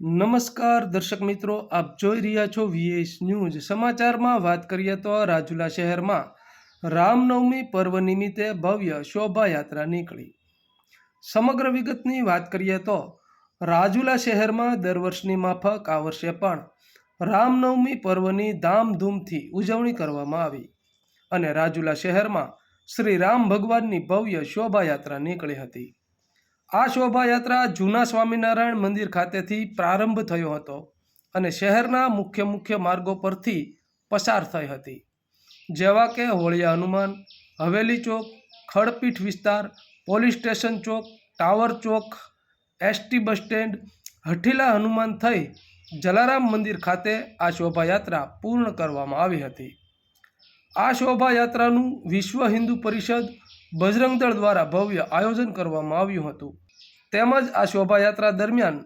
નમસ્કાર દર્શક મિત્રો, આપ જોઈ રહ્યા છો વીએસ ન્યૂઝ સમાચારમાં વાત કરીએ તો રાજુલા શહેરમાં રામનવમી પર્વ નિમિત્તે ભવ્ય શોભાયાત્રા નીકળી. સમગ્ર વિગતની વાત કરીએ તો રાજુલા શહેરમાં દર વર્ષની માફક આ વર્ષે પણ રામનવમી પર્વની ધામધૂમથી ઉજવણી કરવામાં આવી અને રાજુલા શહેરમાં શ્રી રામ ભગવાનની ભવ્ય શોભાયાત્રા નીકળી હતી. આ શોભાયાત્રા જૂના સ્વામિનારાયણ મંદિર ખાતેથી પ્રારંભ થયો હતો અને શહેરના મુખ્ય મુખ્ય માર્ગો પરથી પસાર થઈ હતી. જેવા કે હોળિયા હનુમાન, હવેલી ચોક, ખડપીઠ વિસ્તાર, પોલીસ સ્ટેશન ચોક, ટાવર ચોક, ST bus stand, Hathila Hanuman થઈ જલારામ મંદિર ખાતે આ શોભાયાત્રા પૂર્ણ કરવામાં આવી હતી. આ શોભાયાત્રાનું વિશ્વ હિન્દુ પરિષદ બજરંગ દળ દ્વારા ભવ્ય આયોજન કરવામાં આવ્યું હતું. તેમજ આ શોભાયાત્રા દરમિયાન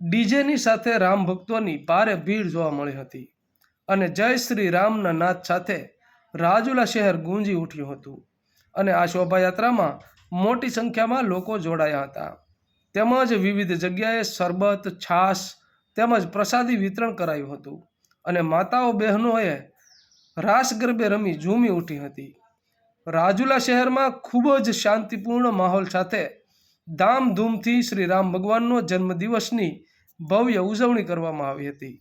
ડીજેની સાથે રામ ભક્તોની ભારે ભીડ જોવા મળી હતી અને જય શ્રી રામના નાદ સાથે રાજુલા શહેર ગુંજી ઉઠ્યું હતું અને આ શોભાયાત્રામાં મોટી સંખ્યામાં લોકો જોડાયા હતા. તેમજ વિવિધ જગ્યાએ શરબત, છાશ તેમજ પ્રસાદી વિતરણ કરાયું હતું અને માતાઓ બહેનોએ રાસ ગરબે રમી ઝૂમી ઉઠી હતી. રાજુલા શહેરમાં ખૂબ જ શાંતિપૂર્ણ માહોલ સાથે ધામધૂમથી શ્રી રામ ભગવાનનો જન્મદિવસની ભવ્ય ઉજવણી કરવામાં આવી હતી.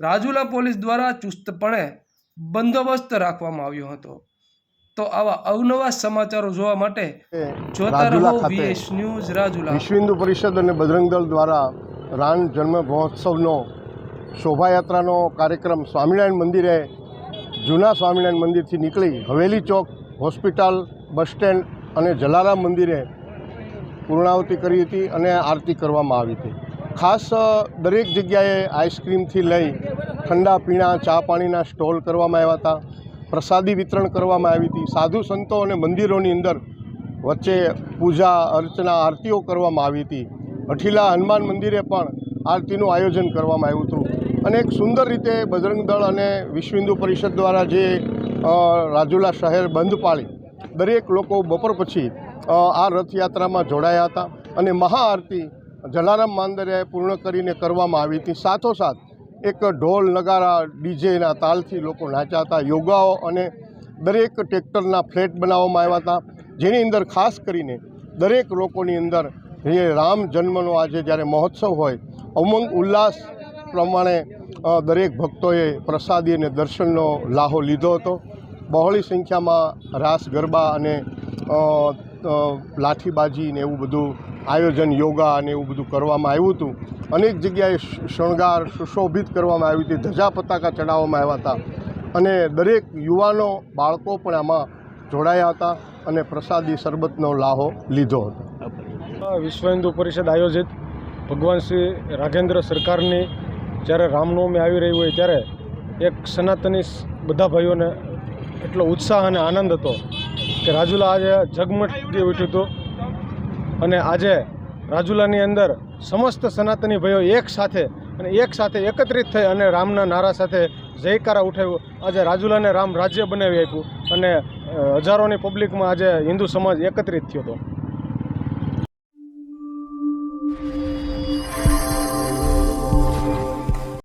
રાજુલા પોલીસ દ્વારા ચુસ્તપણે બંદોબસ્ત રાખવામાં આવ્યો હતો. તો આવા અવનવા સમાચારો જોવા માટે જોતા રહો વીએસ ન્યૂઝ રાજુલા. વિશ્વ હિન્દુ પરિષદ અને બજરંગ દળ દ્વારા રામ જન્મ મહોત્સવનો શોભાયાત્રાનો કાર્યક્રમ સ્વામિનારાયણ મંદિરે જૂના સ્વામિનારાયણ મંદિરથી નીકળી Haveli Chowk hospital, bus stand અને જલારામ મંદિરે પૂર્ણાવતી કરી હતી અને આરતી કરવામાં આવી હતી. ખાસ દરેક જગ્યાએ આઈસ્ક્રીમથી લઈ ઠંડા પીણા, ચા પાણીના સ્ટોલ કરવામાં આવ્યા હતા. પ્રસાદી વિતરણ કરવામાં આવી હતી. સાધુ સંતો અને મંદિરોની અંદર વચ્ચે પૂજા, અર્ચના, આરતીઓ કરવામાં આવી હતી. અઠીલા હનુમાન મંદિરે પણ આરતીનું આયોજન કરવામાં આવ્યું હતું. અને એક સુંદર રીતે બજરંગ દળ અને વિશ્વ હિન્દુ પરિષદ દ્વારા જે રાજુલા શહેર બંધ પાળી દરેક લોકો બપોર પછી આ રથયાત્રામાં જોડાયા હતા અને મહાઆરતી જલારામ માંદરિયાએ પૂર્ણ કરીને કરવામાં આવી હતી. સાથોસાથ, એક ઢોલ નગારા ડીજેના તાલથી લોકો નાચ્યા હતા. યોગાઓ અને દરેક ટ્રેક્ટરના ફ્લેટ બનાવવામાં આવ્યા હતા. જેની અંદર ખાસ કરીને દરેક લોકોની અંદર એ રામ જન્મનો આજે જ્યારે મહોત્સવ હોય, ઉમંગ ઉલ્લાસ પ્રમાણે દરેક ભક્તોએ પ્રસાદી અને દર્શનનો લાહો લીધો હતો. બહોળી સંખ્યામાં રાસ, ગરબા અને લાઠીબાજી ને એવું બધું આયોજન, યોગા અને એવું બધું કરવામાં આવ્યું હતું. અનેક જગ્યાએ શણગાર સુશોભિત કરવામાં આવી હતી, ધજા પતાકા ચડાવવામાં આવ્યા હતા. અને દરેક યુવાનો, બાળકો પણ આમાં જોડાયા હતા અને પ્રસાદી, શરબતનો લાહો લીધો હતો. વિશ્વ હિન્દુ પરિષદ આયોજિત ભગવાન શ્રી રાઘેન્દ્ર સરકારની જ્યારે રામનવમી આવી રહી હોય ત્યારે એક સનાતની બધા ભાઈઓને એટલો ઉત્સાહ અને આનંદ હતો કે રાજુલા આજે જગમટી ઉઠ્યું હતું. અને આજે રાજુલાની અંદર સમસ્ત સનાતની ભાઈઓ એક સાથે અને એક સાથે એકત્રિત થઈ અને રામના નારા સાથે જયકારા ઉઠાવ્યો. આજે રાજુલાને રામ રાજ્ય બનાવી આપ્યું અને હજારોની પબ્લિકમાં આજે હિન્દુ સમાજ એકત્રિત થયો હતો.